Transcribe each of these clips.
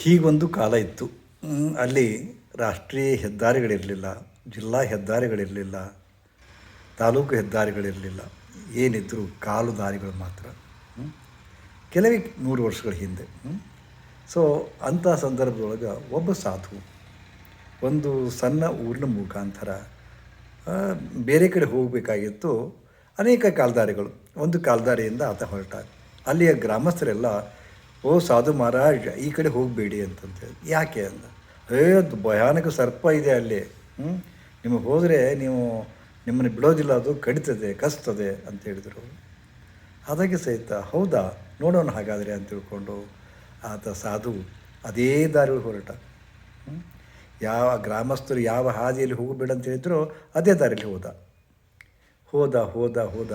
ಹೀಗೊಂದು ಕಾಲ ಇತ್ತು. ಅಲ್ಲಿ ರಾಷ್ಟ್ರೀಯ ಹೆದ್ದಾರಿಗಳಿರಲಿಲ್ಲ, ಜಿಲ್ಲಾ ಹೆದ್ದಾರಿಗಳಿರಲಿಲ್ಲ, ತಾಲೂಕು ಹೆದ್ದಾರಿಗಳಿರಲಿಲ್ಲ. ಏನಿದ್ದರೂ ಕಾಲು ದಾರಿಗಳು ಮಾತ್ರ. ಕೆಲವೇ ನೂರು ವರ್ಷಗಳ ಹಿಂದೆ. ಸೊ ಅಂಥ ಸಂದರ್ಭದೊಳಗೆ ಒಬ್ಬ ಸಾಧು ಒಂದು ಸಣ್ಣ ಊರಿನ ಮುಖಾಂತರ ಬೇರೆ ಕಡೆ ಹೋಗಬೇಕಾಗಿತ್ತು. ಅನೇಕ ಕಾಲ್ದಾರಿಗಳು, ಒಂದು ಕಾಲ್ದಾರಿಯಿಂದ ಆತ ಹೊರಟ ಅಲ್ಲಿಯ ಗ್ರಾಮಸ್ಥರೆಲ್ಲ ಓ ಸಾಧು ಮಹಾರಾಜ್, ಈ ಕಡೆ ಹೋಗಬೇಡಿ ಅಂತಂತೇಳಿ ಯಾಕೆ ಅಂದ. ಏ, ಅದು ಭಯಾನಕ ಸರ್ಪ ಇದೆ ಅಲ್ಲಿ. ಹ್ಞೂ ನಿಮಗೆ ಹೋದರೆ ನೀವು ನಿಮ್ಮನ್ನು ಬಿಡೋದಿಲ್ಲ, ಅದು ಕಡಿತದೆ, ಕಸ್ತದೆ ಅಂತ ಹೇಳಿದರು. ಅದಕ್ಕೆ ಸಹಿತ, ಹೌದಾ, ನೋಡೋಣ ಹಾಗಾದರೆ ಅಂತ ತಿಳ್ಕೊಂಡು ಆತ ಸಾಧು ಅದೇ ದಾರಿ ಹೊರಟ? ಯಾವ ಗ್ರಾಮಸ್ಥರು ಯಾವ ಹಾದಿಯಲ್ಲಿ ಹೋಗಬೇಡ ಅಂತ ಹೇಳಿದ್ರು, ಅದೇ ದಾರಿಯಲ್ಲಿ ಹೋದ. ಹೋದ ಹೋದ ಹೋದ.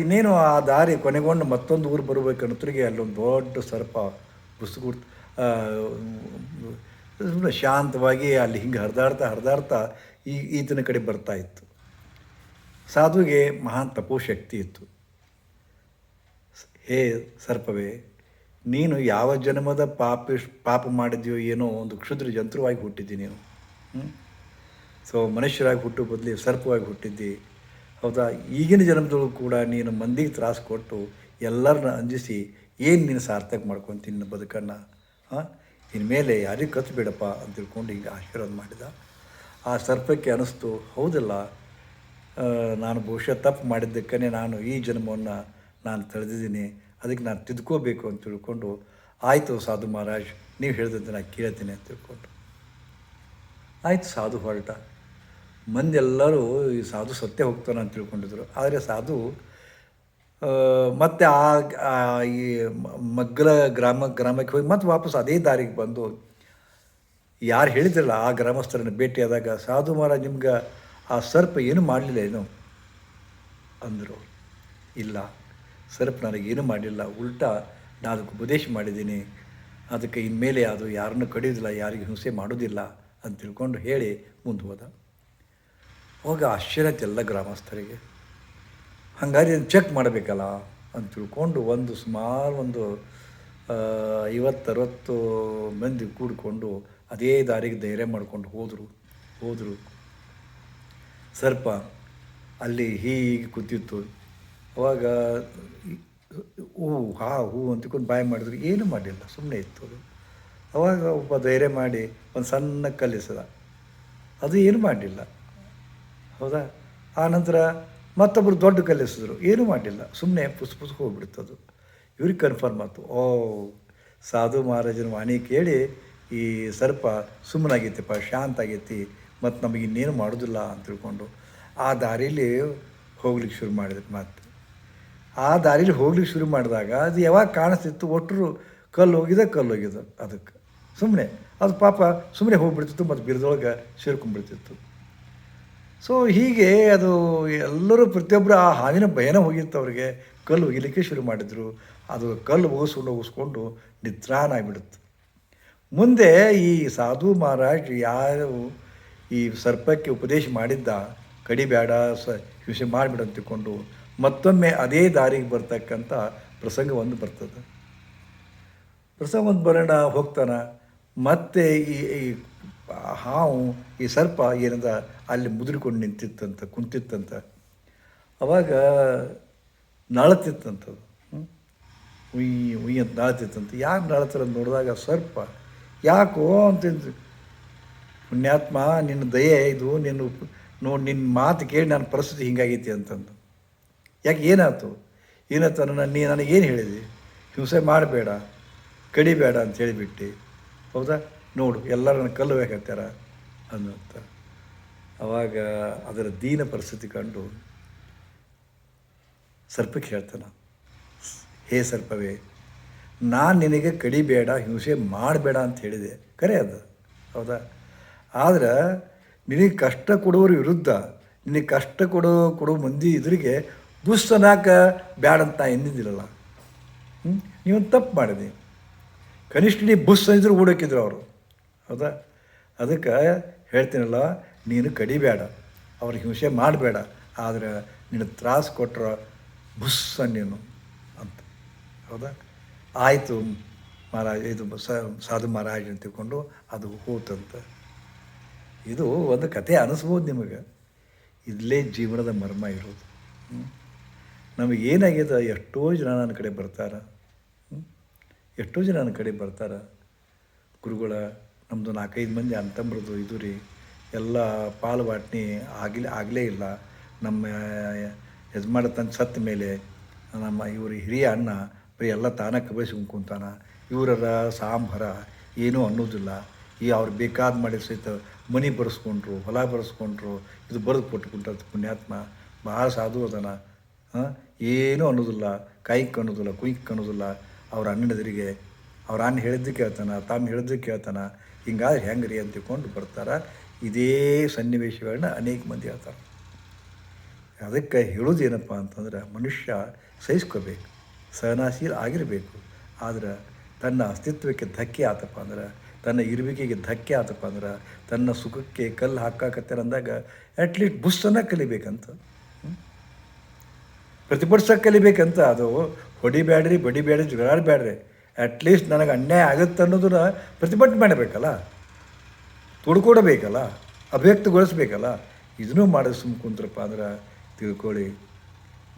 ಇನ್ನೇನು ಆ ದಾರಿ ಕೊನೆಗೊಂಡು ಮತ್ತೊಂದು ಊರು ಬರಬೇಕನ್ನೋತ್ರಿಗೆ ಅಲ್ಲೊಂದು ದೊಡ್ಡ ಸರ್ಪ ಬುಸುಗುಡ್ ಸುಮ್ಮನೆ ಶಾಂತವಾಗಿ ಅಲ್ಲಿ ಹಿಂಗೆ ಹರಿದಾಡ್ತಾ ಹರಿದಾಡ್ತಾ ಈ ಈತನ ಕಡೆ ಬರ್ತಾ ಇತ್ತು. ಸಾಧುವಿಗೆ ಮಹಾನ್ ತಪೋಶಕ್ತಿ ಇತ್ತು. ಹೇ ಸರ್ಪವೇ, ನೀನು ಯಾವ ಜನ್ಮದ ಪಾಪ ಪಾಪ ಮಾಡಿದ್ಯೋ ಏನೋ ಒಂದು ಕ್ಷುದ್ರ ಜಂತುವಾಗಿ ಹುಟ್ಟಿದ್ದಿ ನೀನು ಸೊ ಮನುಷ್ಯರಾಗಿ ಹುಟ್ಟು ಬದಲಿ ಸರ್ಪವಾಗಿ ಹುಟ್ಟಿದ್ದಿ. ಹೌದಾ? ಈಗಿನ ಜನ್ಮದಲ್ಲೂ ಕೂಡ ನೀನು ಮಂದಿಗೆ ತ್ರಾಸು ಕೊಟ್ಟು ಎಲ್ಲರನ್ನ ಅಂಜಿಸಿ ಏನು ನೀನು ಸಾರ್ಥಕ ಮಾಡ್ಕೊತೀನಿ ನಿನ್ನ ಬದುಕನ್ನು? ಹಾಂ? ನಿನ್ನ ಮೇಲೆ ಯಾರಿಗೆ ಕತ್ತು ಬಿಡಪ್ಪ ಅಂತ ತಿಳ್ಕೊಂಡು ಹಿಂಗೆ ಆಶೀರ್ವಾದ ಮಾಡಿದ. ಆ ಸರ್ಪಕ್ಕೆ ಅನಿಸ್ತು, ಹೌದಲ್ಲ? ನಾನು ಬಹುಶಃ ತಪ್ಪು ಮಾಡಿದ್ದಕ್ಕೇ ನಾನು ಈ ಜನ್ಮವನ್ನು ನಾನು ತಳೆದಿದ್ದೀನಿ ಅದಕ್ಕೆ ನಾನು ತಿದ್ಕೋಬೇಕು ಅಂತ ತಿಳ್ಕೊಂಡು, ಆಯಿತು ಸಾಧು ಮಹಾರಾಜ್, ನೀವು ಹೇಳಿದಂತೆ ನಾನು ಕೇಳ್ತೀನಿ ಅಂತ ತಿಳ್ಕೊಂಡು ಆಯಿತು ಸಾಧು ಹೊರಟ. ಮಂದಿ ಎಲ್ಲರೂ ಈ ಸಾಧು ಸತ್ಯ ಹೋಗ್ತಾನೆ ಅಂತ ತಿಳ್ಕೊಂಡಿದ್ರು. ಆದರೆ ಸಾಧು ಮತ್ತೆ ಆ ಈ ಮಗ್ಗಲ ಗ್ರಾಮ, ಗ್ರಾಮಕ್ಕೆ ಹೋಗಿ ಮತ್ತೆ ವಾಪಸ್ ಅದೇ ದಾರಿಗೆ ಬಂದು ಯಾರು ಹೇಳಿದ್ರಲ್ಲ ಆ ಗ್ರಾಮಸ್ಥರನ್ನು ಭೇಟಿಯಾದಾಗ ಸಾಧು ಮಹಾರಾಜ್, ನಿಮ್ಗೆ ಆ ಸರ್ಪ ಏನು ಮಾಡಲಿಲ್ಲ ಏನು? ಅಂದರು. ಇಲ್ಲ, ಸರ್ಪ ನನಗೇನು ಮಾಡಲಿಲ್ಲ. ಉಲ್ಟಾ ನಾನು ಉಪದೇಶ ಮಾಡಿದ್ದೀನಿ. ಅದಕ್ಕೆ ಇನ್ಮೇಲೆ ಅದು ಯಾರನ್ನು ಕಡಿಯೋದಿಲ್ಲ ಯಾರಿಗೂ ಹಿಂಸೆ ಮಾಡೋದಿಲ್ಲ ಅಂತ ತಿಳ್ಕೊಂಡು ಹೇಳಿ ಮುಂದೆ ಹೋದ ಅವಾಗ ಆಶ್ಚರ್ಯ ಎಲ್ಲ ಗ್ರಾಮಸ್ಥರಿಗೆ ಹಾಗಾಗಿ ಚೆಕ್ ಮಾಡಬೇಕಲ್ಲ? ಅಂತ ತಿಳ್ಕೊಂಡು ಒಂದು ಸುಮಾರು ಒಂದು ಐವತ್ತರವತ್ತು ಮಂದಿ ಕೂಡಿಕೊಂಡು ಅದೇ ದಾರಿಗೆ ಧೈರ್ಯ ಮಾಡ್ಕೊಂಡು ಹೋದರು ಹೋದರು. ಸರ್ಪ ಅಲ್ಲಿ ಹೀಗೆ ಕೂತಿತ್ತು. ಅವಾಗ ಹೂ, ಹಾ, ಹೂ ಅಂತಿಕೊಂಡು ಬಾಯಿ ಮಾಡಿದ್ರು. ಏನೂ ಮಾಡಿಲ್ಲ ಸುಮ್ಮನೆ ಇತ್ತು ಅದು. ಅವಾಗ ಒಬ್ಬ ಧೈರ್ಯ ಮಾಡಿ ಒಂದು ಸಣ್ಣ ಕಲಿಸದ ಅದು ಏನು ಮಾಡಲಿಲ್ಲ. ಹೌದಾ? ಆ ನಂತರ ಮತ್ತೊಬ್ಬರು ದೊಡ್ಡ ಕಲಿಸಿದ್ರು ಏನೂ ಮಾಡಲಿಲ್ಲ ಸುಮ್ಮನೆ ಪುಸ್ ಪುಸ್ ಹೋಗ್ಬಿಡ್ತದು ಇವ್ರಿಗೆ ಕನ್ಫರ್ಮ್ ಆಯ್ತು. ಓ, ಸಾಧು ಮಹಾರಾಜನ ವಾಣಿ ಕೇಳಿ ಈ ಸರ್ಪ ಸುಮ್ಮನಾಗೈತಿಪ್ಪ ಶಾಂತ ಆಗೈತಿ ಮತ್ತು ನಮಗೆ ಇನ್ನೇನು ಮಾಡೋದಿಲ್ಲ ಅಂತ ತಿಳ್ಕೊಂಡು ಆ ದಾರಿಲಿ ಹೋಗ್ಲಿಕ್ಕೆ ಶುರು ಮಾಡಿದ್ರು ಮತ್ತೆ. ಆ ದಾರಿಲಿ ಹೋಗ್ಲಿಕ್ಕೆ ಶುರು ಮಾಡಿದಾಗ ಅದು ಯಾವಾಗ ಕಾಣಿಸ್ತಿತ್ತು ಒಟ್ಟರು ಕಲ್ಲು ಹೋಗಿದೆ ಕಲ್ಲು ಹೋಗಿದೆ ಅದಕ್ಕೆ. ಸುಮ್ಮನೆ ಅದು ಪಾಪ ಸುಮ್ಮನೆ ಹೋಗ್ಬಿಡ್ತಿತ್ತು ಮತ್ತು ಬಿರದೊಳಗೆ ಸೇರ್ಕೊಂಡ್ಬಿಡ್ತಿತ್ತು. ಸೊ ಹೀಗೆ ಅದು ಎಲ್ಲರೂ ಪ್ರತಿಯೊಬ್ಬರು ಆ ಹಾವಿನ ಭಯನ ಹೋಗಿತ್ತು ಅವರಿಗೆ. ಕಲ್ಲು ಒಗಿಲಿಕ್ಕೆ ಶುರು ಮಾಡಿದರು. ಅದು ಕಲ್ಲು ಒಗಿಸ್ಕೊಂಡು ಒಗಿಸ್ಕೊಂಡು ನಿತ್ರಾನ ಆಗಿಬಿಡುತ್ತೆ. ಮುಂದೆ ಈ ಸಾಧು ಮಹಾರಾಜ್ ಯಾರು ಈ ಸರ್ಪಕ್ಕೆ ಉಪದೇಶ ಮಾಡಿದ್ದ, ಕಡಿಬೇಡ, ಸ ಹಿಂಸೆ ಮಾಡಿಬಿಡಂತಿಕೊಂಡು ತಿಳ್ಕೊಂಡು ಮತ್ತೊಮ್ಮೆ ಅದೇ ದಾರಿಗೆ ಬರ್ತಕ್ಕಂಥ ಪ್ರಸಂಗ ಒಂದು ಬರ್ತದೆ. ಪ್ರಸಂಗ ಒಂದು ಬರೋಣ, ಹೋಗ್ತಾನೆ. ಮತ್ತೆ ಈ ಹಾವು ಈ ಸರ್ಪ ಏನಂದ, ಅಲ್ಲಿ ಮುದುರಿಕೊಂಡು ನಿಂತಿತ್ತಂತ, ಕುಂತಿತ್ತಂತ. ಅವಾಗ ನಳತಿತ್ತಂಥದ್ದು ಉಯ್ ಉಯ್ಯ ಅಂತ ನಳತಿತ್ತಂತ. ಯಾಕೆ ನಳತರ ನೋಡಿದಾಗ ಸರ್ಪ, ಯಾಕೋ ಅಂತ ಪುಣ್ಯಾತ್ಮ, ನಿನ್ನ ದಯೆ ಇದು, ನಿನ್ನ ನೋಡಿ ನಿನ್ನ ಮಾತು ಕೇಳಿ ನನ್ನ ಪರಿಸ್ಥಿತಿ ಹಿಂಗಾಗೈತಿ ಅಂತಂದು. ಯಾಕೆ ಏನಾಯ್ತು? ಏನಾಯ್ತು ನನ್ನ, ನೀ ನನಗೇನು ಹೇಳಿದೆ? ಹಿಂಸೆ ಮಾಡಬೇಡ, ಕಡಿಬೇಡ ಅಂತ ಹೇಳಿಬಿಟ್ಟು. ಹೌದಾ? ನೋಡು, ಎಲ್ಲರನ್ನ ಕಲ್ಲು ಹೇಳ್ತಾರ ಅನ್ನುವಂಥ ಅವಾಗ ಅದರ ದೀನ ಪರಿಸ್ಥಿತಿ ಕಂಡು ಸರ್ಪಕ್ಕೆ ಹೇಳ್ತಾನೆ ಹೇ ಸರ್ಪವೇ, ನಾನು ನಿನಗೆ ಕಡಿಬೇಡ ಹಿಂಸೆ ಮಾಡಬೇಡ ಅಂತ ಹೇಳಿದೆ. ಕರೆ ಅದು, ಹೌದಾ? ಆದ್ರೆ ನಿನಗೆ ಕಷ್ಟ ಕೊಡೋರ ವಿರುದ್ಧ, ನಿನಗೆ ಕಷ್ಟ ಕೊಡೋ ಕೊಡೋ ಮಂದಿ ಇದ್ರಿಗೆ ಬುಸ್ತನಾಕ ಬ್ಯಾಡ ಅಂತ ನಾ ಎಂದಿದ್ದಿಲ್ಲಲ್ಲ ಹ್ಞೂ ನೀವು ತಪ್ಪು ಮಾಡಿದೆ ಕನಿಷ್ಠ ನೀ ಬುಸ್ ಅಂದಿದ್ರು ಓಡೋಕಿದ್ರು ಅವರು. ಹೌದಾ? ಅದಕ್ಕೆ ಹೇಳ್ತೀನಲ್ಲ, ನೀನು ಕಡಿಬೇಡ, ಅವ್ರಿಗೆ ಹಿಂಸೆ ಮಾಡಬೇಡ, ಆದರೆ ನಿನ್ನ ತ್ರಾಸು ಕೊಟ್ಟರೆ ಬುಸ್ಸ ನೀನು ಅಂತ. ಹೌದಾ? ಆಯಿತು ಮಹಾರಾಜ, ಇದು ಸಾಧು ಮಹಾರಾಜ ಅಂತ ತಿಳ್ಕೊಂಡು ಅದು ಹೋತಂತ. ಇದು ಒಂದು ಕತೆ ಅನಿಸ್ಬೋದು ನಿಮಗೆ. ಇಲ್ಲೇ ಜೀವನದ ಮರ್ಮ ಇರೋದು. ನಮಗೆ ಏನಾಗಿದೆ? ಎಷ್ಟೋ ಜನ ನನ್ನ ಕಡೆ ಬರ್ತಾರೆ. ಎಷ್ಟೋ ಜನ ನನ್ನ ಕಡೆ ಬರ್ತಾರೆ. ಗುರುಗಳ ನಮ್ಮದು ನಾಲ್ಕೈದು ಮಂದಿ ಅಂತಂಬ್ರದ್ದು ಇದು ರೀ. ಎಲ್ಲ ಪಾಲು ವಾಟ್ನಿ ಆಗಲೇ ಆಗಲೇ ಇಲ್ಲ. ನಮ್ಮ ಯಜಮಾನ ತನ್ನ ಸತ್ತ ಮೇಲೆ ನಮ್ಮ ಇವರು ಹಿರಿಯ ಅಣ್ಣ ಬರೀ ಎಲ್ಲ ತಾನ ಕಬಸಿ ಕುಂತಾನ. ಇವರ ಸಾಂಬಾರ ಏನೂ ಅನ್ನೋದಿಲ್ಲ. ಈ ಅವ್ರು ಬೇಕಾದ ಮಾಡಿ ಸಹಿತ ಮನೆ ಬರೆಸ್ಕೊಂಡ್ರು, ಹೊಲ ಬರೆಸ್ಕೊಂಡ್ರು, ಇದು ಬರೆದು ಕೊಟ್ಟುಕೊಂಡ್ರ ಪುಣ್ಯಾತ್ಮ. ಭಾಳ ಸಾಧು ಅದನ. ಏನೂ ಅನ್ನೋದಿಲ್ಲ. ಕೈ ಅನ್ನೋದಿಲ್ಲ ಕುಯ್ಕ್ ಅನ್ನೋದಿಲ್ಲ ಅವ್ರ ಅಣ್ಣನದರಿಗೆ ಅವ್ರ ಅನ್ನ ಹೇಳಿದ್ದು ಕೇಳ್ತಾನೆ ತಮ್ಮ ಹೇಳಿದ್ದು ಕೇಳ್ತಾನೆ, ಹಿಂಗಾದ್ರೆ ಹೆಂಗೆ ರೀ ಅಂತ ತಿಳ್ಕೊಂಡು ಬರ್ತಾರೆ. ಇದೇ ಸನ್ನಿವೇಶಗಳನ್ನ ಅನೇಕ ಮಂದಿ ಹೇಳ್ತಾರೆ. ಅದಕ್ಕೆ ಹೇಳೋದೇನಪ್ಪ ಅಂತಂದ್ರೆ, ಮನುಷ್ಯ ಸಹಿಸ್ಕೋಬೇಕು, ಸಹನಾಶೀಲ ಆಗಿರಬೇಕು. ಆದ್ರೆ ತನ್ನ ಅಸ್ತಿತ್ವಕ್ಕೆ ಧಕ್ಕೆ ಆತಪ್ಪ ಅಂದ್ರೆ, ತನ್ನ ಇರುವಿಕೆಗೆ ಧಕ್ಕೆ ಆತಪ್ಪ ಅಂದ್ರೆ, ತನ್ನ ಸುಖಕ್ಕೆ ಕಲ್ಲು ಹಾಕಾಕತ್ತಾರ ಅಂದಾಗ ಅಟ್ಲೀಸ್ಟ್ ಬುಸ್ಸನ್ನು ಕಲಿಬೇಕಂತ. ಪ್ರತಿಭಟಿಸ ಕಲಿಬೇಕಂತ ಅದು ಹೊಡಿಬ್ಯಾಡ್ರಿ ಬಡಿಬ್ಯಾಡ್ರಿ ಜಗಳಾಡಬ್ಯಾಡ್ರಿ ಅಟ್ಲೀಸ್ಟ್ ನನಗೆ ಅನ್ಯಾಯ ಆಗುತ್ತೆ ಅನ್ನೋದನ್ನ ಪ್ರತಿಭಟನೆ ಮಾಡಬೇಕಲ್ಲ? ತೊಡ್ಕೊಡಬೇಕಲ್ಲ? ಅಭಿವ್ಯಕ್ತಗೊಳಿಸ್ಬೇಕಲ್ಲ? ಇದನ್ನೂ ಮಾಡೋದು ಸುಮ್ಮ ಕುಂತ್ರಪ್ಪ ಅಂದ್ರೆ, ತಿಳ್ಕೊಳ್ಳಿ.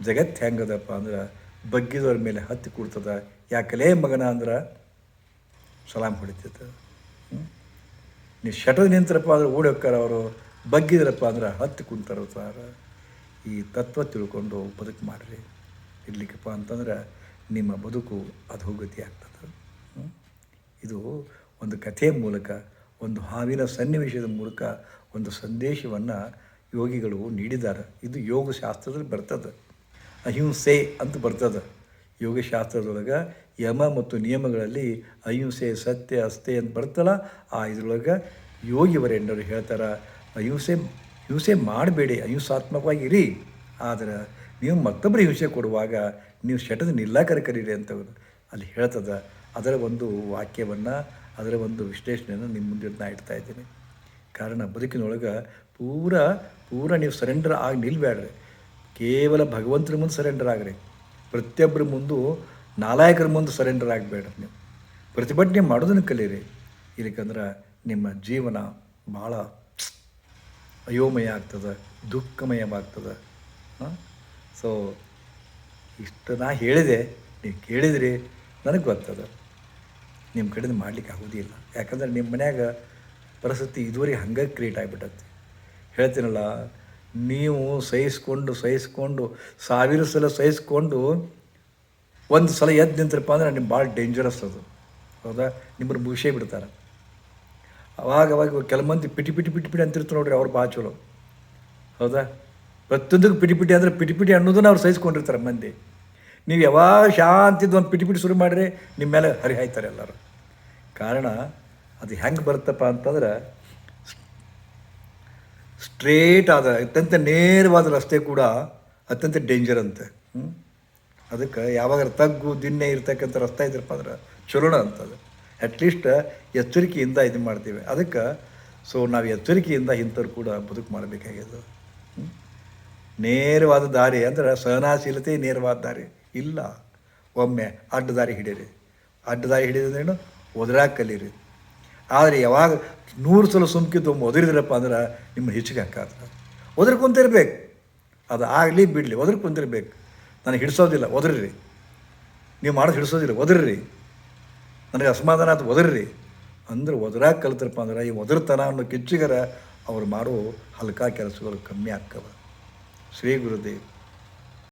ಜಗತ್ತು ಹೆಂಗದಪ್ಪ ಅಂದ್ರೆ, ಬಗ್ಗಿದವ್ರ ಮೇಲೆ ಹತ್ತಿ ಕೊಡ್ತದ. ಯಾಕಲೇ ಮಗನ ಅಂದ್ರೆ ಸಲಾಮ್ ಹೊಡಿತೈತೆ. ನೀ ಶಟದ ನಿಂತರಪ್ಪ ಅಂದ್ರೆ ಓಡಿ ಅವರು, ಬಗ್ಗಿದ್ರಪ್ಪ ಅಂದ್ರೆ ಹತ್ತಿ ಕುಂತಾರ ಸಾರ. ಈ ತತ್ವ ತಿಳ್ಕೊಂಡು ಬದುಕು ಮಾಡಿರಿ. ಇರ್ಲಿಕ್ಕಪ್ಪ ಅಂತಂದ್ರೆ, ನಿಮ್ಮ ಬದುಕು ಅಧೋಗತಿ ಆಗ್ತದೆ? ಇದು ಒಂದು ಕಥೆಯ ಮೂಲಕ, ಒಂದು ಹಾವಿನ ಸನ್ನಿವೇಶದ ಮೂಲಕ ಒಂದು ಸಂದೇಶವನ್ನು ಯೋಗಿಗಳು ನೀಡಿದ್ದಾರೆ. ಇದು ಯೋಗಶಾಸ್ತ್ರದಲ್ಲಿ ಬರ್ತದೆ. ಅಹಿಂಸೆ ಅಂತ ಬರ್ತದೆ. ಯೋಗಶಾಸ್ತ್ರದೊಳಗೆ ಯಮ ಮತ್ತು ನಿಯಮಗಳಲ್ಲಿ ಅಹಿಂಸೆ, ಸತ್ಯ ಅಸ್ತೆ ಅಂತ ಬರ್ತಲ್ಲ. ಆ ಇದ್ರೊಳಗೆ ಯೋಗಿವರೆಂಡರು ಹೇಳ್ತಾರೆ, ಅಹಿಂಸೆ, ಹಿಂಸೆ ಮಾಡಬೇಡಿ ಅಹಿಂಸಾತ್ಮಕವಾಗಿ ಇರಿ ಆದರೆ ನೀವು ಮತ್ತೊಬ್ಬರು ಹಿಂಸೆ ಕೊಡುವಾಗ ನೀವು ಶಟದ ನಿಲ್ಲಾಕರ ಕರೀರಿ ಅಂತ ಅಲ್ಲಿ ಹೇಳ್ತದೆ. ಅದರ ಒಂದು ವಾಕ್ಯವನ್ನು, ಅದರ ಒಂದು ವಿಶ್ಲೇಷಣೆಯನ್ನು ನಿಮ್ಮ ಮುಂದೆ ನಾ ಇಡ್ತಾ ಇದ್ದೀನಿ. ಕಾರಣ ಬದುಕಿನೊಳಗೆ ಪೂರ ಪೂರ ನೀವು ಸರೆಂಡರ್ ಆಗಿ ನಿಲ್ಬೇಡ್ರಿ ಕೇವಲ ಭಗವಂತನ ಮುಂದೆ ಸರೆಂಡರ್ ಆಗ್ರಿ. ಪ್ರತಿಯೊಬ್ಬರ ಮುಂದೆ ನಾಲಾಯಕರ ಮುಂದೆ ಸರೆಂಡರ್ ಆಗಬೇಡ್ರಿ ನೀವು. ಪ್ರತಿಭಟನೆ ಮಾಡೋದನ್ನು ಕಲೀರಿ. ಇದಕ್ಕಂದ್ರೆ ನಿಮ್ಮ ಜೀವನ ಭಾಳ ಅಯೋಮಯ ಆಗ್ತದೆ, ದುಃಖಮಯವಾಗ್ತದೆ. ಸೊ ಇಷ್ಟು ನಾ ಹೇಳಿದೆ. ನೀವು ಕೇಳಿದ್ರಿ. ನನಗೆ ಗೊತ್ತದ. ನಿಮ್ಮ ಕಡೆಯಿಂದ ಮಾಡ್ಲಿಕ್ಕೆ ಆಗೋದಿಲ್ಲ ಯಾಕಂದ್ರೆ ನಿಮ್ಮ ಮನ್ಯಾಗ ಪರಿಸ್ಥಿತಿ ಇದುವರೆಗೆ ಹಂಗೆ ಕ್ರಿಯೇಟ್ ಆಗಿಬಿಟ್ಟತಿ. ಹೇಳ್ತೀನಲ್ಲ, ನೀವು ಸಹಿಸ್ಕೊಂಡು ಸಹಿಸ್ಕೊಂಡು, ಸಾವಿರ ಸಲ ಸಹಿಸ್ಕೊಂಡು ಒಂದು ಸಲ ಎದ್ದು ನಿಂತ್ರಪ್ಪ ಅಂದ್ರೆ ನಿಮ್ಗೆ ಭಾಳ ಡೇಂಜರಸ್ ಅದು. ಹೌದಾ? ನಿಮ್ಮನ್ನು ಮುಗಿಸೇ ಬಿಡ್ತಾರೆ. ಅವಾಗ ಅವಾಗ ಕೆಲ ಮಂದಿ ಪಿಟಿ ಪಿಟಿ ಪಿಟಿ ಪಿಟಿ ಅಂತಿರ್ತಾರೆ ನೋಡ್ರಿ, ಅವ್ರು ಭಾಳ ಚಲೋ. ಹೌದಾ? ಪ್ರತಿಯೊಂದಕ್ಕೆ ಪಿಟಿ ಪಿಟಿ ಅಂದರೆ ಪಿಟಿ ಪಿಟಿ ಅನ್ನೋದನ್ನ ಅವ್ರು ಸಹಿಸ್ಕೊಂಡಿರ್ತಾರೆ ಮಂದಿ. ನೀವು ಯಾವಾಗ ಶಾಂತಿದ್ದು ಒಂದು ಪಿಟಿ ಪಿಟಿ ಶುರು ಮಾಡಿರಿ ನಿಮ್ಮ ಮೇಲೆ ಹರಿಹಾಯ್ತಾರೆ ಎಲ್ಲರೂ. ಕಾರಣ ಅದು ಹೆಂಗೆ ಬರುತ್ತಪ್ಪ ಅಂತಂದ್ರೆ ಸ್ಟ್ರೇಟ್ ಆದ, ಅತ್ಯಂತ ನೇರವಾದ ರಸ್ತೆ ಕೂಡ ಅತ್ಯಂತ ಡೇಂಜರ್ ಅಂತೆ? ಅದಕ್ಕೆ ಯಾವಾಗ ತಗ್ಗು ದಿನ್ನೆ ಇರ್ತಕ್ಕಂಥ ರಸ್ತೆ ಇದ್ರಪ್ಪ ಅಂದ್ರೆ ಚಲೋಣ ಅಂತದು. ಅಟ್ಲೀಸ್ಟ್ ಎಚ್ಚರಿಕೆಯಿಂದ ಇದು ಮಾಡ್ತೀವಿ. ಅದಕ್ಕೆ ಸೊ ನಾವು ಎಚ್ಚರಿಕೆಯಿಂದ ಇಂಥವ್ರು ಕೂಡ ಬದುಕು ಮಾಡಬೇಕಾಗಿದೆ ಹ್ಮ್? ನೇರವಾದ ದಾರಿ ಅಂದ್ರೆ ಸಹನಾಶೀಲತೆ, ನೇರವಾದ ದಾರಿ. ಇಲ್ಲ. ಒಮ್ಮೆ ಅಡ್ಡ ದಾರಿ ಹಿಡೀರಿ ಅಡ್ಡ ದಾರಿ ಹಿಡಿದ್ರೇನು ಒದರಾಗ ಕಲೀರಿ ಆದರೆ ಯಾವಾಗ ನೂರು ಸಲ ಸುಮ್ಕಿದ್ದು ಒಮ್ಮೆ ಒದರಿದ್ರಪ್ಪ ಅಂದ್ರೆ ನಿಮ್ಮ ಹೆಚ್ಚಿಗೆ ಹಾಕಾದ್ರೆ ಒದ್ರ ಕುಂತಿರ್ಬೇಕು. ಅದು ಆಗಲಿ ಬಿಡಲಿ ಒದ್ರ ಕುಂತಿರ್ಬೇಕು. ನನಗೆ ಹಿಡಿಸೋದಿಲ್ಲ, ಒದರ್ರಿ. ನೀವು ಮಾಡೋದು ಹಿಡಿಸೋದಿಲ್ಲ, ಒದರ್ರಿ. ನನಗೆ ಅಸಮಾಧಾನ ಆಯ್ತು ಒದರ್ರಿ. ಅಂದ್ರೆ ಒದರಾಗ ಕಲ್ತ್ರಪ್ಪ ಅಂದ್ರೆ ಈ ಒದರ್ತನ ಅನ್ನೋ ಕಿಚ್ಚಿಗರ ಅವ್ರು ಮಾಡೋ ಹಲ್ಕಾ ಕೆಲಸಗಳು ಕಮ್ಮಿ ಆಗ್ತವೆ. ಶ್ರೀ ಗುರುದೇವ್.